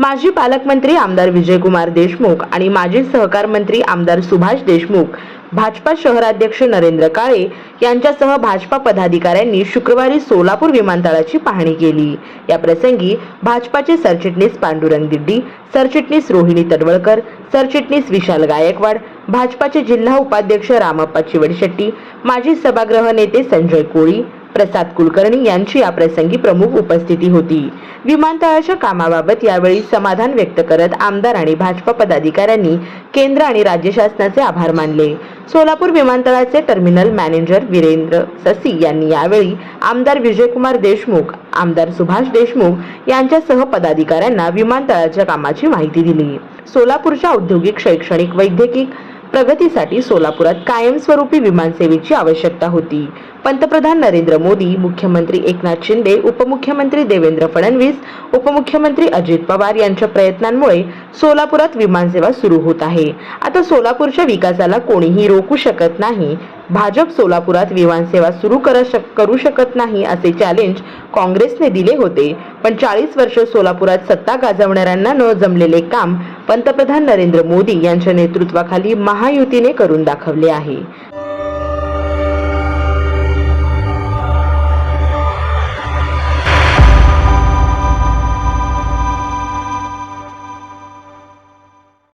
माजी पालकमंत्री आमदार विजयकुमार देशमुख आणि माजी सहकार मंत्री आमदार सुभाष देशमुख भाजपा शहराध्यक्ष नरेंद्र काळे यांच्यासह भाजपा पदाधिकाऱ्यांनी शुक्रवारी सोलापूर विमानतळाची पाहणी केली. या प्रसंगी भाजपाचे सरचिटणीस पांडुरंग दिड्डी सरचिटणीस रोहिणी तडवळकर सरचिटणीस विशाल गायकवाड भाजपाचे जिल्हा उपाध्यक्ष रामप्पा चिवडशेट्टी माजी सभागृह नेते संजय कोळी प्रसाद कुलकर्णी यांची या प्रसंगी प्रमुख उपस्थिती होती. विमानतळाच्या कामाबाबत यावेळी समाधान व्यक्त करत आमदार आणि भाजपा पदाधिकाऱ्यांनी केंद्र आणि राज्य शासनाचे आभार मानले. सोलापूर विमानतळाचे टर्मिनल मॅनेजर वीरेंद्र ससी यांनी यावेळी आमदार विजयकुमार देशमुख आमदार सुभाष देशमुख यांच्यासह पदाधिकाऱ्यांना विमानतळाच्या कामाची माहिती दिली. सोलापूरच्या औद्योगिक शैक्षणिक वैद्यकीय प्रगतीसाठी सोलापुरात कायमस्वरूपी विमानसेवेची आवश्यकता होती. पंतप्रधान नरेंद्र मोदी मुख्यमंत्री एकनाथ शिंदे उपमुख्यमंत्री देवेंद्र फडणवीस उपमुख्यमंत्री अजित पवार यांच्या प्रयत्नांमुळे सोलापुरात विमानसेवा सुरू होत आहे. आता सोलापूरच्या विकासाला कोणीही रोखू शकत नाही भाजप सोलापुरात विमानसेवा सुरू कर शक- करू शकत नाही असे चॅलेंज काँग्रेसने दिले होते. पण चाळीस वर्ष सोलापुरात सत्ता गाजवणाऱ्यांना न जमलेले काम पंतप्रधान नरेंद्र मोदी यांच्या नेतृत्वाखाली महायुतीने करून दाखवले आहे.